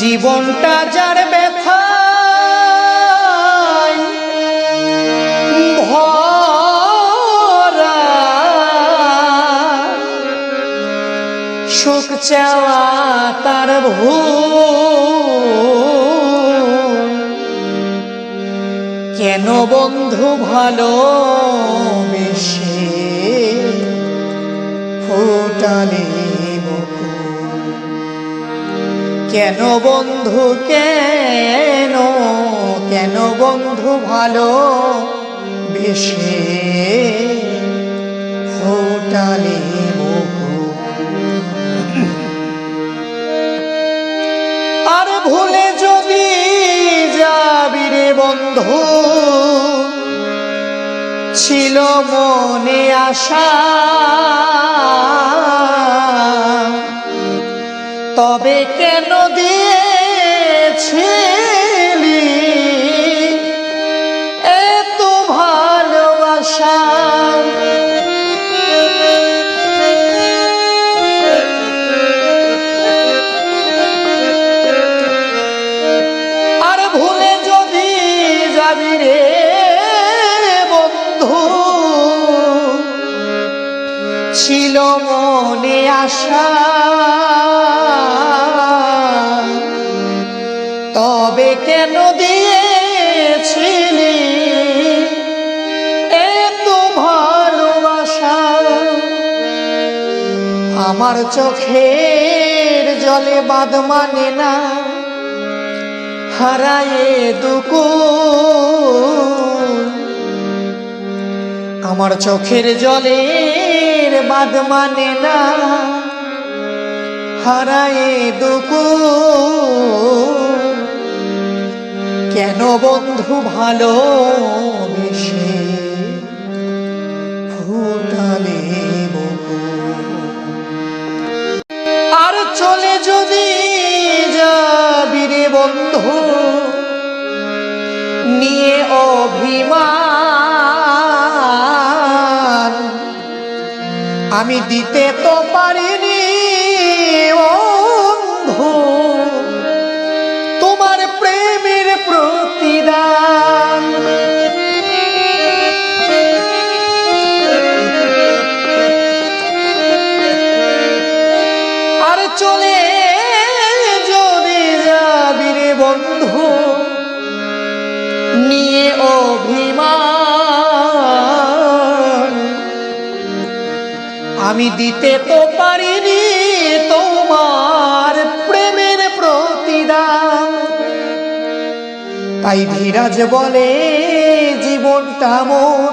জীবনটা যার ব্যথা সুখ চাওয়া তার ভুল। কেন বন্ধু ভালো কেন বন্ধু, কেন কেন বন্ধু ভালো? বেশে ফুটালে আর ভুলে যদি যাবি রে বন্ধু, ছিল মনে আশা। তবে কেন দিয়েছিলি? এত ভালোবাসা। আর ভুলে যদি যাবি রে বন্ধু ছিল মনে আশা। কেন দিয়েছিলি? এত ভালোবাসা আমার চোখের জলে বাদ মানে না। হারায়ে দুকু আমার চোখের জলের বাদ মানে না। হারায়ে দুকু কেন বন্ধু ভালো বেশে ফুটালে আর চলে যদি যাবি রে বন্ধু, নিয়ে অভিমান। আমি দিতে তো পারিনি আমি দিতে তো পারিনি তোমার প্রেমের প্রতিদান। তাই ধীরাজ বলে, জীবনটা মোর।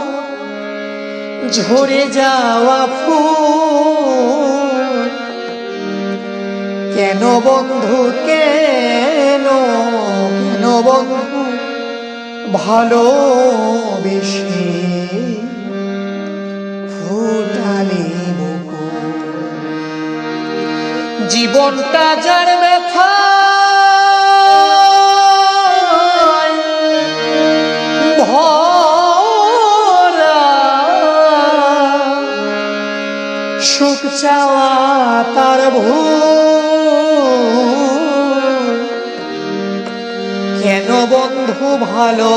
ঝরে যাওয়া ফুল। কেন বন্ধু, কেন কেন বন্ধু ভালো জীবনটা যার ব্যথা। সুখ চাওয়া তার ভুল কেন বন্ধু ভালো